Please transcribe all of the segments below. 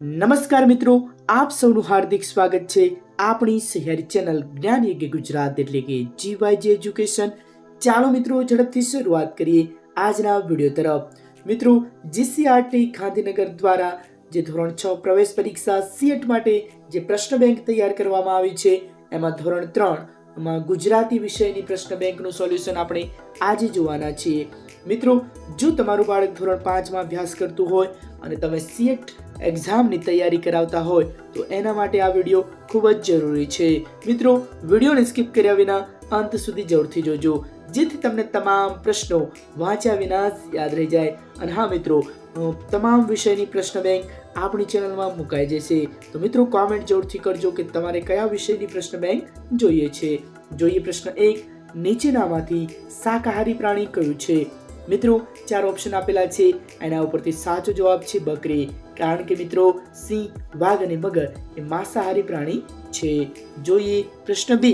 નમસ્કાર મિત્રો, આપ સૌનું હાર્દિક સ્વાગત છે આપણી શહેર ચેનલ જ્ઞાન યજ્ઞ ગુજરાત એટલે કે જીવાયજી એજ્યુકેશન ચાલો મિત્રો, ઝડપથી શરૂઆત કરીએ આજના વીડિયો તરફ. મિત્રો જીસીઆરટી ગાંધીનગર દ્વારા જે ધોરણ છ પ્રવેશ પરીક્ષા સીએટ માટે જે પ્રશ્ન બેંક તૈયાર કરવામાં આવી છે, એમાં ધોરણ ત્રણમાં ગુજરાતી વિષયની પ્રશ્ન બેંકનું સોલ્યુશન આપણે આજે જોવાના છીએ. મિત્રો, જો તમારું બાળક ધોરણ પાંચમાં અભ્યાસ કરતું હોય અને તમે સીએટ એક્ઝામની તૈયારી કરાવતા હોય, તો એના માટે આ વીડિયો ખૂબ જ જરૂરી છે. મિત્રો, વિડીયોને સ્કીપ કર્યા વિના અંત સુધી જરૂરથી જોજો. જેથી તમને તમામ પ્રશ્નો વાંચ્યા વિના યાદ રહી જાય. અને હા, મિત્રો તમામ વિષયની પ્રશ્ન બેંક આપણી ચેનલમાં મુકાઈ જશે. તો મિત્રો કોમેન્ટ જરૂરથી કરજો કે તમારે કયા વિષયની પ્રશ્ન બેંક જોઈએ છે. જોઈએ પ્રશ્ન એક, નીચેનામાંથી શાકાહારી પ્રાણી કયું છે? મિત્રો, ચાર ઓપ્શન આપેલા છે. એના ઉપરથી સાચો જવાબ છે બકરી. કારણ કે મિત્રો, સિંહ, વાઘ અને મગર એ માંસાહારી પ્રાણી છે. જોઈએ પ્રશ્ન બે.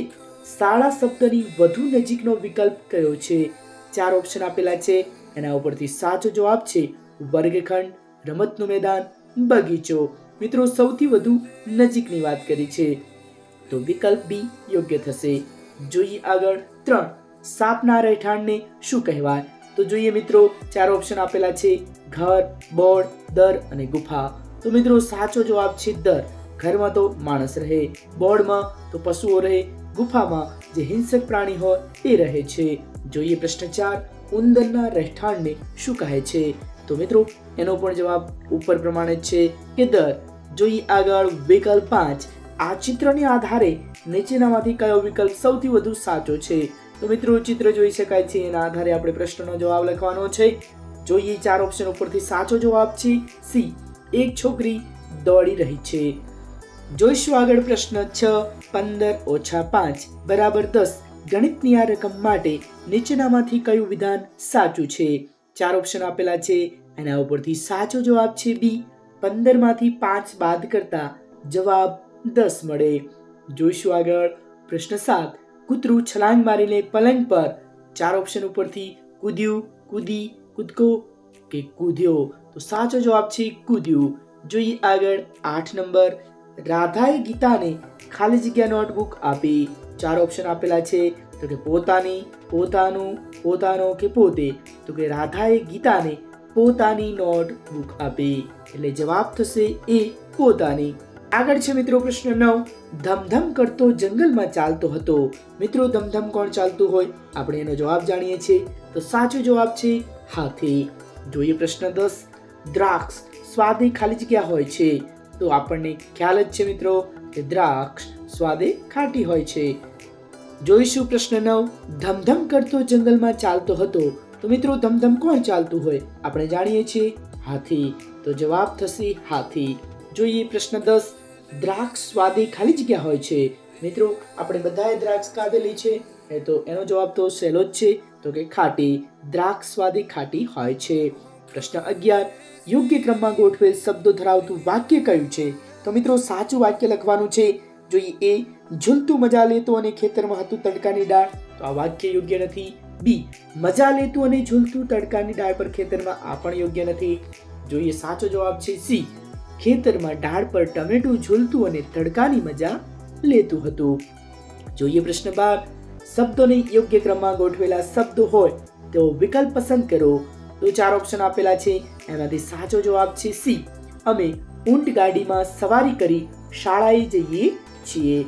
શાળા શબ્દની વધુ નજીકનો વિકલ્પ કયો છે? ચાર ઓપ્શન આપેલા છે. એના ઉપરથી સાચો જવાબ છે વર્ગખંડ, રમતનું મેદાન, બગીચો. મિત્રો, સૌથી વધુ નજીકની વાત કરી છે. તો વિકલ્પ બી યોગ્ય થશે. જોઈએ આગળ ત્રણ. સાપના રહેઠાણને શું કહેવાય? તો જોઈએ મિત્રો, ચાર ઓપ્શન આપેલા છે. ઘર બોર્ડ દર અને ગુફા. તો મિત્રો, સાચો જવાબ છે દર. ઘરમાં તો માણસ રહે બોર્ડમાં તો પશુઓ રહે, ગુફામાં જે હિંસક પ્રાણી હોય તે રહે છે. જોઈએ પ્રશ્ન ચાર, ઉંદરના રહેઠાણને શું કહે છે? તો મિત્રો, એનો પણ જવાબ ઉપર પ્રમાણે છે કે દર. જોઈએ આગળ, વિકલ્પ પાંચ. આ ચિત્રને આધારે નીચેનામાંથી કયો વિકલ્પ સૌથી વધુ સાચો છે? તો મિત્રો, ચિત્ર જોઈ શકાય છે. એના આધારે આપણે પ્રશ્નનો જવાબ લખવાનો છે. જોઈએ, ચાર ઓપ્શન ઉપરથી સાચો જવાબ છે. સી એક છોકરી દોડી રહી છે. જોઈશું આગળ પ્રશ્ન છ. પંદર ઓછા પાંચ. બરાબર દસ. ગણિતની આ રકમ માટે નીચેનામાંથી કયું વિધાન સાચું છે? ચાર ઓપ્શન આપેલા છે. એના ઉપરથી સાચો જવાબ છે બી પંદરમાંથી પાંચ બાદ કરતા જવાબ દસ મળે. જોઈશું આગળ પ્રશ્ન સાત. કૂતરું છલાંગ મારીને પલંગ પર ચાર ઓપ્શન ઉપરથી કૂદ્યું, કૂદી, કૂદકો કે કૂદ્યો. તો સાચો જવાબ છે કૂદ્યું. જોઈએ આગળ આઠ નંબર. રાધાએ ગીતાને ખાલી જગ્યા નોટબુક આપી. ચાર ઓપ્શન આપેલા છે. તો કે પોતાની, પોતાનું, પોતાનો કે પોતે. તો કે રાધાએ ગીતાને પોતાની નોટબુક આપી. એટલે જવાબ થશે એ પોતાની. આગળ છે મિત્રો પ્રશ્ન નવ. ધમધમ કરતો જંગલમાં ચાલતો હતો. મિત્રો, ધમધમ કોણ ચાલતું હોય? આપણે એનો જવાબ જાણીએ છીએ. તો સાચો જવાબ છે હાથી. જોઈએ પ્રશ્ન દસ. દ્રાક્ષ સ્વાદે ખાલી જગ્યા હોય છે. તો આપણને ખ્યાલ જ છે મિત્રો કે દ્રાક્ષ સ્વાદે ખાટી હોય છે. જોઈશું પ્રશ્ન નવ. ધમધમ કરતો જંગલમાં ચાલતો હતો. તો મિત્રો, ધમધમ કોણ ચાલતું હોય? આપણે જાણીએ છીએ હાથી. તો જવાબ થશે હાથી. જોઈએ પ્રશ્ન દસ. દ્રાક્ષ સ્વાદી ખાલી જગ્યા હોય છે. મિત્રો, આપણે બધાએ દ્રાક્ષ ખાધેલી છે. એ તો એનો જવાબ તો સહેલો જ છે. તો કે ખાટી, દ્રાક્ષ સ્વાદી ખાટી હોય છે. પ્રશ્ન અગિયાર, યોગ્ય ક્રમમાં ગોઠવેલ શબ્દો ધરાવતું વાક્ય કયું છે? તો મિત્રો, સાચું વાક્ય લખવાનું છે. જોઈએ, એ ઝૂલતું મજા લેતું અને ખેતરમાં હતું તડકાની ડાળ. તો આ વાક્ય યોગ્ય નથી. બી, મજા લેતું અને ઝૂલતું તડકાની ડાળ પર ખેતરમાં આ પણ યોગ્ય નથી. જોઈએ, સાચો જવાબ છે સી ખેતરમાં ડાળ પર ટમેટું ઝૂલતું અને તડકાની મજા લેતું હતું. જોઈએ પ્રશ્ન બાર, શબ્દોને યોગ્ય ક્રમમાં ગોઠવેલા શબ્દો હોય તેવો વિકલ્પ પસંદ કરો. તો ચાર ઓપ્શન આપેલા છે. એમાંથી સાચો જવાબ છે સી. અમે ઊંટ ગાડીમાં સવારી કરી શાળાએ જઈએ છીએ.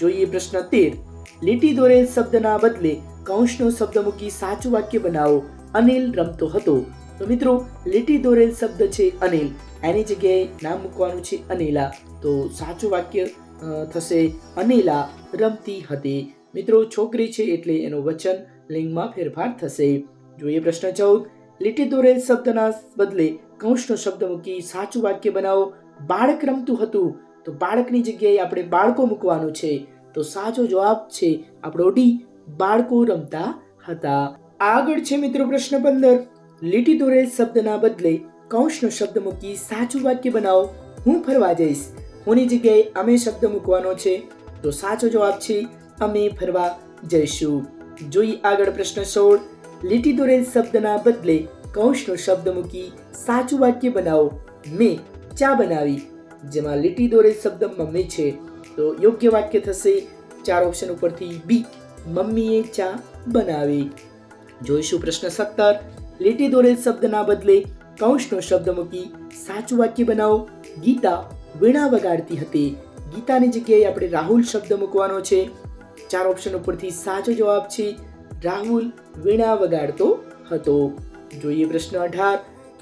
જોઈએ પ્રશ્ન તેર. લીટી દોરેલ શબ્દના બદલે કૌંસનો શબ્દ મૂકી સાચું વાક્ય બનાવો. અનિલ રમતો હતો. તો મિત્રો, લીટી દોરેલ શબ્દ છે અનિલ. એની જગ્યાએ નામ મૂકવાનું છે અનિલા. તો સાચું વાક્ય થશે અનિલા, રમતી હતી. મિત્રો, છોકરી છે એટલે એનું વચન લિંગમાં ફેરફાર થશે. જોઈએ પ્રશ્ન ચૌદ. લીટી દોરેલ શબ્દના બદલે કૌંસનો શબ્દ મૂકી સાચું વાક્ય બનાવો. બાળક રમતું હતું. તો બાળકની જગ્યાએ આપણે બાળકો મૂકવાનું છે. તો સાચો જવાબ છે આપણો ડી, બાળકો રમતા હતા. આગળ છે મિત્રો પ્રશ્ન પંદર. લીટી દોરેલ શબ્દના બદલે કૌંસનો શબ્દ મૂકી સાચું વાક્ય બનાવો. હું ફરવા જઈશ. હુંની જગ્યાએ અમે શબ્દ મૂકવાનો છે? તો સાચો જવાબ છે, અમે ફરવા જઈશું. જોઈ આગળ પ્રશ્ન સોળ. લીટી દોરેલ શબ્દના બદલે કૌંસનો શબ્દ મૂકી સાચું વાક્ય બનાવો. મેં ચા બનાવી. જેમાં લીટી દોરેલ શબ્દ મમ્મી છે. તો યોગ્ય વાક્ય થશે. ચાર ઓપ્શન ઉપરથી બી. મમ્મીએ ચા બનાવી. જોઈશું પ્રશ્ન સત્તર. લીટી દોરેલ શબ્દના બદલે કૌંસનો શબ્દ મૂકી સાચું વાક્ય બનાવો. ગીતા વીણા વગાડતી હતી. ગીતાની જગ્યાએ આપણે રાહુલ શબ્દ મૂકવાનો છે. ચાર ઓપ્શન ઉપરથી સાચો જવાબ છે, રાહુલ વીણા વગાડતો હતો. જોઈએ પ્રશ્ન અઢાર,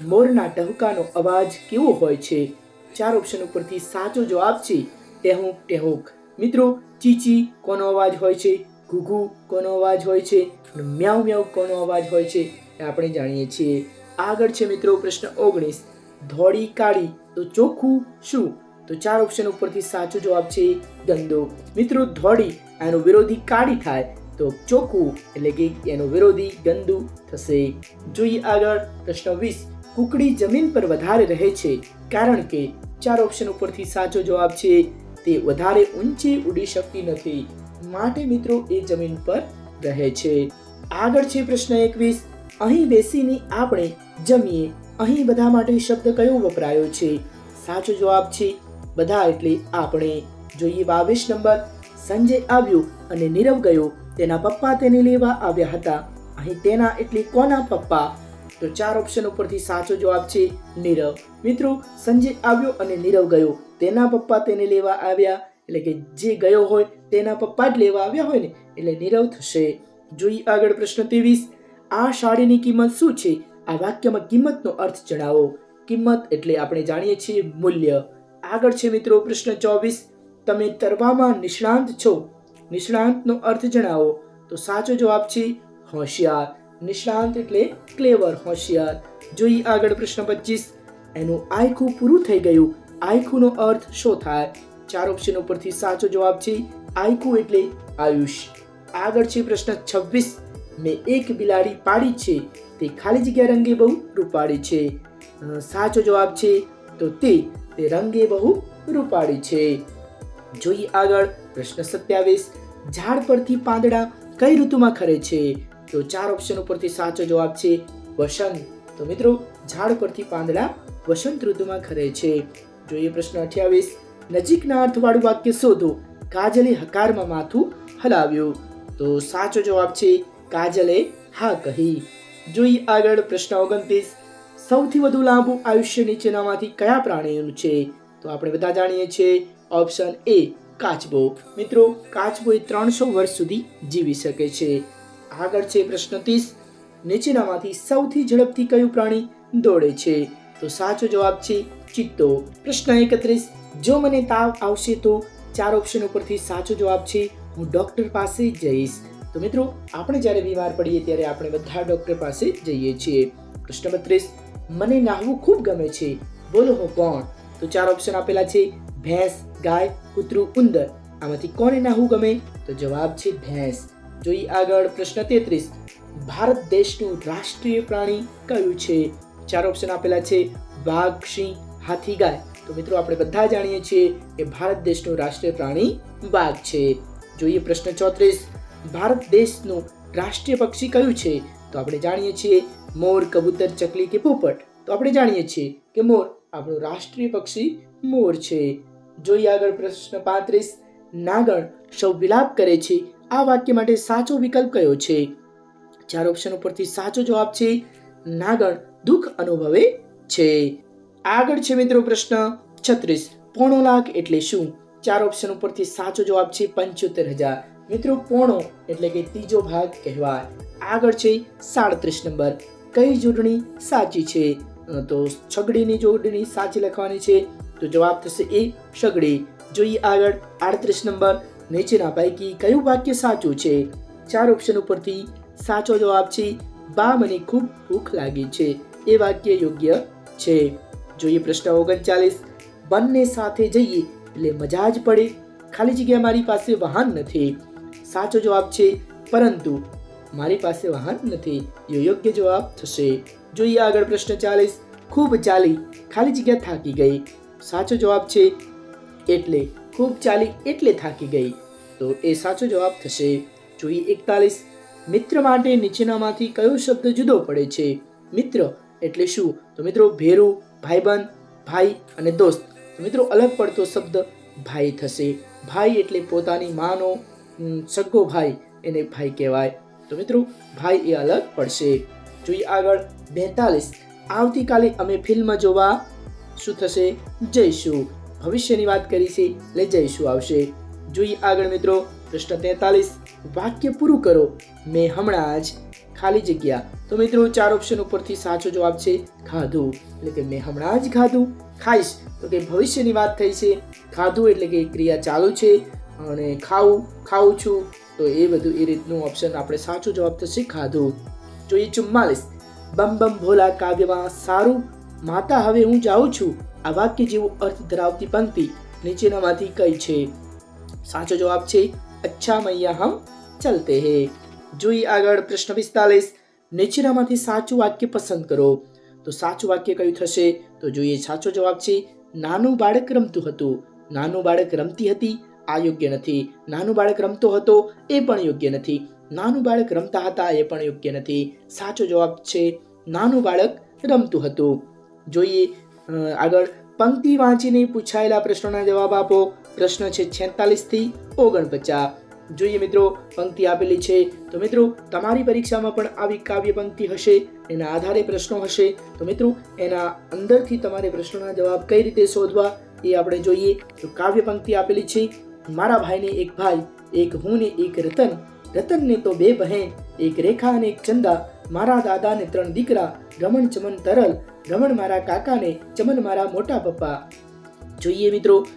મોરના ટહુકાનો અવાજ કેવો હોય છે? ચાર ઓપ્શન ઉપરથી સાચો જવાબ છે, ટેહુંક, ટેહુક. મિત્રો, ચીચી કોનો અવાજ હોય છે? ઘુઘુ કોનો અવાજ હોય છે? મ્યાઉ મ્યાઉ કોનો અવાજ હોય છે? આપણે જાણીએ છીએ. આગળ છે મિત્રો પ્રશ્ન ઓગણીસ. ધોળી કાળી તો ચોખ્ખું શું? તો ચાર ઓપ્શન ઉપરથી સાચો જવાબ છે ગંદો. મિત્રો ધોળી એનો વિરોધી કાળી થાય તો ચોખ્ખું એટલે કે એનો વિરોધી ગંદુ થશે. જોઈએ આગળ પ્રશ્ન વીસ. કુકડી જમીન પર વધારે રહે છે કારણ કે ચાર ઓપ્શન ઉપરથી સાચો જવાબ છે તે વધારે ઊંચી ઉડી શકતી નથી. માટે મિત્રો એ જમીન પર રહે છે. આગળ છે પ્રશ્ન એકવીસ. અહીં બેસીને આપણે જમીએ. અહીં બધા માટે શબ્દ કયો વપરાયો છે? સાચો જવાબ છે, બધા એટલે આપણે. જોઈએ બાવીસ નંબર સંજય આવ્યો અને નીરવ ગયો, તેના પપ્પા તેને લેવા આવ્યા હતા. અહીં તેના એટલે કોના પપ્પા? તો ચાર ઓપ્શન ઉપરથી સાચો જવાબ છે નીરવ. મિત્રો, સંજય આવ્યો અને નીરવ ગયો. તેના પપ્પા તેને લેવા આવ્યા. એટલે કે જે ગયો હોય તેના પપ્પા જ લેવા આવ્યા હોય ને. એટલે નીરવ થશે. જોઈએ આગળ પ્રશ્ન ત્રેવીસ આ સાડીની કિંમત શું છે? આ વાક્યમાં કિંમતનો અર્થ જણાવો. કિંમત એટલે આપણે જાણીએ છીએ મૂલ્ય. આગળ છે મિત્રો પ્રશ્ન ચોવીસ. તમે તરવામાં નિષ્ણાંત છો? નિષ્ણાંતનો અર્થ જણાવો. તો સાચો જવાબ છે હોશિયાર. નિષ્ણાંત એટલે ક્લેવર, હોશિયાર. જોઈએ આગળ પ્રશ્ન પચીસ. એનું આયખું પૂરું થઈ ગયું. આયખુંનો અર્થ શું થાય? ચાર ઓપ્શન ઉપરથી સાચો જવાબ છે આયખું એટલે આયુષ. આગળ છે પ્રશ્ન છવ્વીસ. મેં એક બિલાડી પાડી છે, તે ખાલી જગ્યા રંગે બહુ રૂપાળી છે. સાચો જવાબ છે, તો તે તે રંગે બહુ રૂપાળી છે. જોઈએ આગળ પ્રશ્ન સત્યાવીસ. ઝાડ પરથી પાંદડા કઈ ઋતુમાં ખરે છે? તો ચાર ઓપ્શન ઉપરથી સાચો જવાબ છે, વસંત. તો મિત્રો, ઝાડ પરથી પાંદડા વસંત ઋતુમાં ખરે છે. જોઈએ પ્રશ્ન અઠ્યાવીસ. નજીકના અર્થવાળું વાક્ય શોધો. કાજલે હકારમાં માથું હલાવ્યું. તો સાચો જવાબ છે કાજલે હા કહી. જોઈ આગળ પ્રશ્ન ઓગણત્રીસ. સૌથી વધુ લાંબુ આયુષ્ય નીચેનામાંથી કયા પ્રાણીઓનું છે? તો આપણે બધા જાણીએ છીએ ઓપ્શન એ કાચબો મિત્રો કાચબો એ ત્રણસો વર્ષ સુધી જીવી શકે છે. આગળ છે પ્રશ્ન ત્રીસ. નીચેનામાંથી સૌથી ઝડપથી કયું પ્રાણી દોડે છે? તો સાચો જવાબ છે ચિત્તો. પ્રશ્ન એકત્રીસ. જો મને તાવ આવશે તો ચાર ઓપ્શન ઉપરથી સાચો જવાબ છે હું ડૉક્ટર પાસે જઈશ. તો મિત્રો, આપણે જ્યારે બીમાર પડીએ ત્યારે આપણે બધા ડૉક્ટર પાસે જઈએ છીએ. પ્રશ્ન બત્રીસ, મને નાહવું ખૂબ ગમે છે. બોલો હું કોણ? તો ચાર ઓપ્શન આપેલા છે. ભેંસ, ગાય, કૂતરું, ઉંદર. આમાંથી કોને નાહવું ગમે? તો જવાબ છે ભેંસ. જોઈએ આગળ પ્રશ્ન તેત્રીસ. ભારત દેશનું રાષ્ટ્રીય પ્રાણી કયું છે? ચાર ઓપ્શન આપેલા છે. વાઘ, સિંહ, હાથી, ગાય. તો મિત્રો, આપણે બધા જાણીએ છીએ કે ભારત દેશનું રાષ્ટ્રીય પ્રાણી વાઘ છે. જોઈએ પ્રશ્ન ચોત્રીસ. ભારત દેશનું રાષ્ટ્રીય પક્ષી કયું છે? તો આપણે જાણીએ છીએ મોર, કબૂતર, ચકલી કે પોપટ. તો આપણે જાણીએ છીએ કે મોર આપણું રાષ્ટ્રીય પક્ષી મોર છે. જોઈએ આગળ પ્રશ્ન પાંત્રીસ. નાગણ સૌ વિલાપ કરે છે. આ વાક્ય માટે સાચો વિકલ્પ કયો છે? ચાર ઓપ્શન ઉપરથી સાચો જવાબ છે, નાગણ દુઃખ અનુભવે છે. આગળ છે મિત્રો પ્રશ્ન છત્રીસ. પોણો લાખ એટલે શું? ચાર ઓપ્શન ઉપરથી સાચો જવાબ છે પંચોતેર હજાર. મિત્રો, પોણો એટલે કે ત્રીજો ભાગ કહેવાય. આગળ છે સાડત્રીસ નંબર. કઈ જોડણી સાચી છે? તો છગડીની જોડણી સાચી લખવાની છે. તો જવાબ થશે એ સગડી જોઈએ આગળ આડત્રીસ નંબર. નીચેના પૈકી કયું વાક્ય સાચું છે? ચાર ઓપ્શન ઉપરથી સાચો જવાબ છે, બા, મને ખૂબ ભૂખ લાગી છે. એ વાક્ય યોગ્ય છે. જોઈએ પ્રશ્ન ઓગણચાલીસ. બંને સાથે જઈએ એટલે મજા જ પડે. ખાલી જગ્યા મારી પાસે વાહન નથી. સાચો જવાબ છે. પરંતુ મારી પાસે વાહન નથી. એ યોગ્ય જવાબ થશે. જોઈએ આગળ પ્રશ્ન ચાલીસ. ખૂબ ચાલી, ખાલી જગ્યા થાકી ગઈ. સાચો જવાબ છે. એટલે ખૂબ ચાલી એટલે થાકી ગઈ. તો એ સાચો જવાબ થશે. જોઈએ એકતાલીસ. મિત્ર માટે નીચેનામાંથી કયો શબ્દ જુદો પડે છે? મિત્ર એટલે શું? તો મિત્રો, ભેરું, ભાઈબંધ, ભાઈ અને દોસ્ત. મિત્રો, અલગ પડતો શબ્દ ભાઈ થશે. ભાઈ એટલે પોતાની માનો ઉમ, સગો ભાઈ એને ભાઈ કહેવાય. તો મિત્રો ભાઈ એ અલગ પડશે. જોઈએ આગળ બેતાલીસ. આવતીકાલે અમે ફિલ્મ જોવા શું થશે? જઈશું. ભવિષ્યની વાત કરી છે એટલે જઈશું આવશે. જોઈએ આગળ મિત્રો પ્રશ્ન તેતાલીસ. વાક્ય પૂરું કરો. મેં હમણાં જ ખાલી જગ્યા. તો મિત્રો ચાર ઓપ્શન ઉપરથી સાચો જવાબ છે ખાધું. એટલે કે મેં હમણાં જ ખાધું. ખાઈશ. તો કે ભવિષ્યની વાત થઈ છે ખાધું એટલે કે ક્રિયા ચાલુ છે. અને ખાવું ખાઉં છું. તો એ બધું એ રીતનું ઓપ્શન આપણે સાચો જવાબ થશે ખાધું જોઈએ ચુમ્માલીસ, બમ બમ ભોલા કાવ્યમાં સારું, માતા હવે હું જાઉં છું. આ વાક્ય જેવો અર્થ ધરાવતી પંક્તિ નીચેનામાંથી કઈ છે? સાચો જવાબ છે, અચ્છા મૈયા હમ ચલતે હે. જોઈએ આગળ પ્રશ્ન પિસ્તાલીસ, નીચેનામાંથી સાચું વાક્ય પસંદ કરો. તો સાચું વાક્ય કયું થશે? તો જોઈએ સાચો જવાબ છે, નાનું બાળક રમતું હતું. નાનું બાળક રમતી હતી આ યોગ્ય નથી. નાનું બાળક રમતો હતો એ પણ યોગ્ય નથી. નાનું બાળક રમતા હતા એ પણ યોગ્ય નથી. સાચો જવાબ છે, નાનું બાળક રમતું હતું. જોઈએ આગળ. પંક્તિ વાંચીને પૂછાયેલા પ્રશ્નોના જવાબ આપો. પ્રશ્ન છે છેતાલીસથી ઓગણપચાસ. જોઈએ મિત્રો, પંક્તિ આપેલી છે. તો મિત્રો, તમારી પરીક્ષામાં પણ આવી કાવ્ય પંક્તિ હશે, એના આધારે પ્રશ્નો હશે. તો મિત્રો, એના અંદરથી તમારે પ્રશ્નોના જવાબ કઈ રીતે શોધવા એ આપણે જોઈએ. તો કાવ્ય પંક્તિ આપેલી છે મારા ભાઈને એક ભાઈ, એક હું ને એક રતન. રતનને તો બે બહેન, એક રેખા અને એક ચંદા. મારા દાદાને ત્રણ દીકરા, રમણ, ચમન, તરલ. રમણ મારા કાકાને, ચમન મારા મોટા પપ્પા. જોઈએ મિત્રો,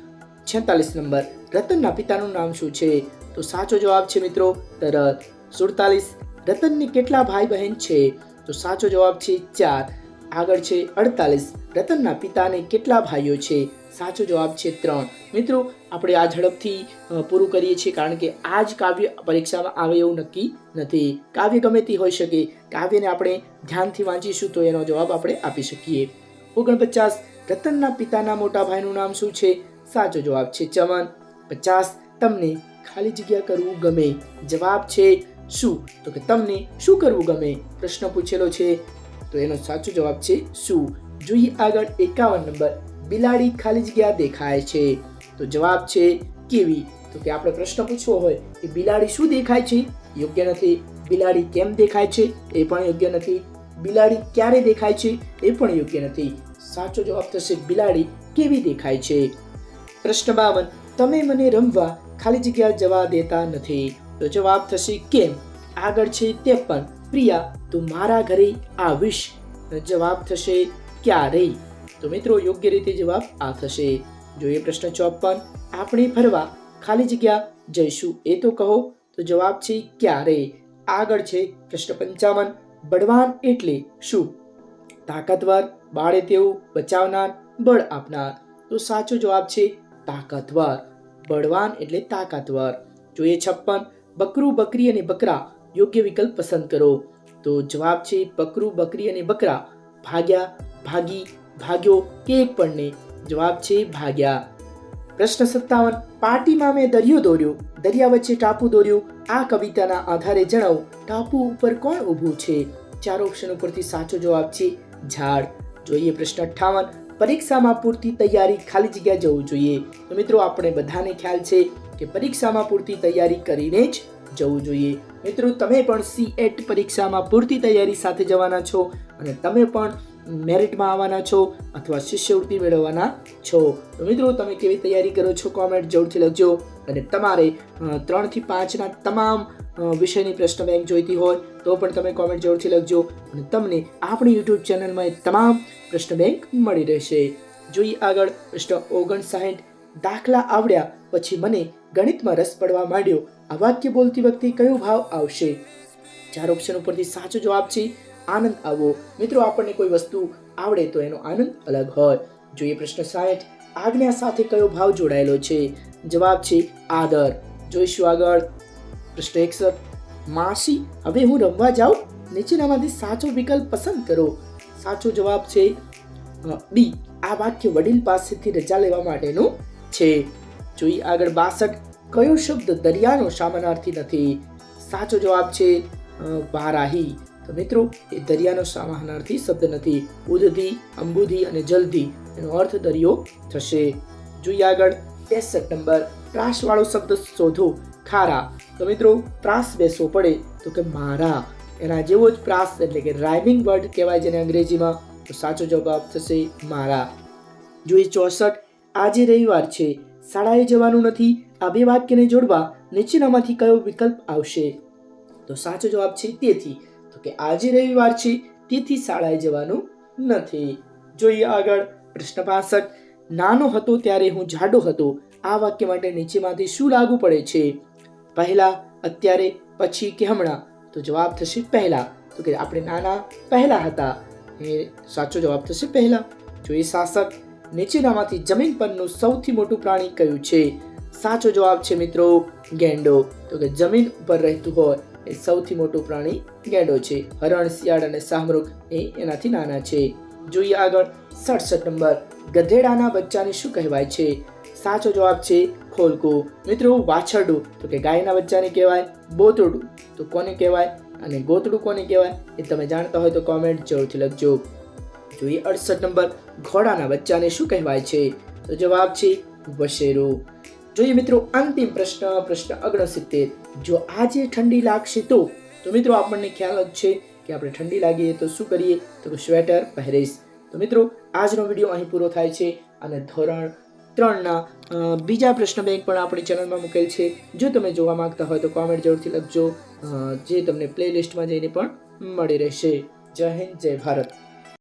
છેતાલીસ નંબર. રતનના પિતાનું નામ શું છે? તો સાચો જવાબ છે મિત્રો તરત સુડતાલીસ. રતનને કેટલા ભાઈ બહેન છે? તો સાચો જવાબ છે ચાર. આગળ છે અડતાલીસ. રતનના પિતાને કેટલા ભાઈઓ છે? સાચો જવાબ છે ત્રણ. મિત્રો, આપણે આ ઝડપથી પૂરું કરીએ છીએ કારણ કે આ જ કાવ્ય પરીક્ષામાં આવે એવું નક્કી નથી. કાવ્ય ગમે તે હોઈ શકે, કાવ્યને આપણે ધ્યાનથી વાંચીશું તો એનો જવાબ આપણે આપી શકીએ. ઓગણપચાસ, રતનના પિતાના મોટા ભાઈનું નામ શું છે? સાચો જવાબ છે ચમન. પચાસ, તમને ખાલી જગ્યા કરવું ગમે. જવાબ છે શું? તો કે તમને શું કરવું ગમે? પ્રશ્ન પૂછેલો છે, તો એનો સાચો જવાબ છે શું? જોઈએ આગળ એકાવન નંબર. બિલાડી ખાલી જગ્યા દેખાય છે. તો જવાબ છે કેવી? તો કે આપણે પ્રશ્ન પૂછવો હોય કે બિલાડી શું દેખાય છે? યોગ્ય નથી. બિલાડી કેમ દેખાય છે? એ પણ યોગ્ય નથી. બિલાડી ક્યારે દેખાય છે? એ પણ યોગ્ય નથી. સાચો જવાબ થશે બિલાડી કેવી દેખાય છે? પ્રશ્ન બાવન. તમે મને રમવા ખાલી જગ્યા જવા દેતા નથી. તો જવાબ થશે કેમ? આગળ છે તે પણ. પ્રિયા, તું મારા ઘરે આવીશ. જવાબ થશે ક્યારે તો મિત્રો, યોગ્ય રીતે જવાબ આ થશે. જોઈએ પ્રશ્ન ચોપન આપણે ફરવા ખાલી જગ્યા જઈશું. એ તો કહો, તો જવાબ છે ક્યારે? આગળ છે પ્રશ્ન પંચાવન. બળવાન એટલે શું? તાકાતવર, બાળે તેવું બચાવનાર, બળ આપનાર. તો સાચો જવાબ છે તાકાતવર. બળવાન એટલે તાકાતવર. જોઈએ છપ્પન. બકરું, બકરી અને બકરા યોગ્ય વિકલ્પ પસંદ કરો. તો જવાબ છે બકરું, બકરી અને બકરા. ભાગ્યા, ભાગી ભાગ્યો કે એક પણ નહીં જવાબ છે ભાગ્યા. પ્રશ્ન સત્તાવન, પાર્ટીમાં મેં દરિયો દોર્યો, દરિયા વચ્ચે ટાપુ દોર્યો. આ કવિતાના આધારે જણાવો, ટાપુ ઉપર કોણ ઊભું છે? ચાર ઓપ્શન ઉપરથી સાચો જવાબ છે ઝાડ. જોઈએ પ્રશ્ન અઠ્ઠાવન, પરીક્ષામાં પૂરતી તૈયારી ખાલી જગ્યા જવું જોઈએ. તો મિત્રો, આપણે બધાને ખ્યાલ છે કે પરીક્ષામાં પૂરતી તૈયારી કરીને જ જવું જોઈએ. મિત્રો, તમે પણ સી એટ પરીક્ષામાં પૂરતી તૈયારી સાથે જવાના છો અને તમે પણ મેરિટમાં આવવાના છો અથવા શિષ્યવૃત્તિ મેળવવાના છો. તો મિત્રો, તમે કેવી તૈયારી કરો છો કોમેન્ટ જરૂરથી લખજો અને તમારે ત્રણથી પાંચના તમામ વિષયની પ્રશ્ન બેંક જોઈતી હોય તો પણ તમે કોમેન્ટ જરૂરથી લખજો અને તમને આપણી યુટ્યુબ ચેનલમાં તમામ પ્રશ્ન બેંક મળી રહેશે. જોઈએ આગળ પ્રશ્ન ઓગણસાઠ. દાખલા આવડ્યા પછી મને ગણિતમાં રસ પડવા માંડ્યો. આ વાક્ય બોલતી વખતે કયો ભાવ આવશે? ચાર ઓપ્શન ઉપરથી સાચો જવાબ છે. આનંદ આવવો મિત્રો, આપણને કોઈ વસ્તુ આવડે તો એનો આનંદ અલગ હોય. જોઈએ પ્રશ્ન સાઠ. આજ્ઞા સાથે કયો ભાવ જોડાયેલો છે? જવાબ છે આદર. જોઈશું આગળ. પ્રશ્ન એકસઠ. માસી, હવે હું રમવા જાઉં? નીચેનામાંથી સાચો વિકલ્પ પસંદ કરો. સાચો જવાબ છે બી આ વાક્ય વડીલ પાસેથી રજા લેવા માટેનું છે. જોઈએ આગળ બાસઠ. કયો શબ્દ દરિયાનો સામાનાર્થી નથી? સાચો જવાબ છે વારાહી તો મિત્રો, એ દરિયાનો સમાનાર્થી શબ્દ નથી. ઉદધી, અંબુધી અને જલધી એનો અર્થ દરિયો થશે. જોઈએ આગળ. ત્રેસઠ નંબર. પ્રાસવાળો શબ્દ શોધો. ખારા. તો મિત્રો પ્રાસ બેસવો પડે. તો કે મારા. એના જેવો જ પ્રાસ એટલે કે રાઇમિંગ વર્ડ કહેવાય જેને અંગ્રેજીમાં. તો સાચો જવાબ થશે મારા. જોઈએ ચોસઠ. આજે રવિવાર છે. શાળાએ જવાનું નથી. આ બે વાક્યને જોડવા નીચેનામાંથી કયો વિકલ્પ આવશે? તો સાચો જવાબ છે તેથી. તો કે આજે રવિવાર છે, તેથી શાળાએ જવાનું નથી. જોઈએ આગળ, પ્રશ્ન પાસઠ. નાનો હતો ત્યારે હું જાડો હતો. આ વાક્ય માટે નીચેમાંથી શું લાગુ પડે છે? પહેલા, અત્યારે, પછી કે હમણાં? તો જવાબ થશે પહેલા. તો કે આપણે નાના, પહેલા હતા. એ સાચો જવાબ થશે પહેલા. જોઈએ શાસક નીચેનામાંથી જમીન પરનું સૌથી મોટું પ્રાણી કયું છે? સાચો જવાબ છે મિત્રો ગેંડો. તો કે જમીન ઉપર રહેતું હોય. એ સૌથી મોટું પ્રાણી ગેંડો છે. હરણ, શિયાળ અને શાહમૃગ એ એનાથી નાના છે. જોઈએ આગળ સડસઠ નંબર. ગધેડાના બચ્ચાને શું કહેવાય છે? સાચો જવાબ છે ખોલકું. મિત્રો, વાછરડું. તો કે ગાયના બચ્ચાને કહેવાય બોતડું તો કોને કહેવાય? અને ગોતડું કોને કહેવાય? એ તમે જાણતા હોય તો કોમેન્ટ જરૂરથી લખજો. જોઈએ અડસઠ નંબર. ઘોડાના બચ્ચાને શું કહેવાય છે? તો જવાબ છે વશેરું. જોઈએ મિત્રો અંતિમ પ્રશ્ન પ્રશ્ન ઓગણસિત્તેર જો આજે ઠંડી લાગશે તો? તો મિત્રો આપણને ખ્યાલ જ છે કે આપણે ઠંડી લાગીએ તો શું કરીએ? તો સ્વેટર પહેરીશ. તો મિત્રો, આજનો વીડિયો અહીં પૂરો થાય છે અને ધોરણ ત્રણના બીજા પ્રશ્ન બેંક પણ આપણી ચેનલમાં મૂકેલ છે. જો તમે જોવા માંગતા હોય તો કોમેન્ટ જરૂરથી લખજો. જે તમને પ્લેલિસ્ટમાં જઈને પણ મળી રહેશે. જય હિન્દ, જય ભારત.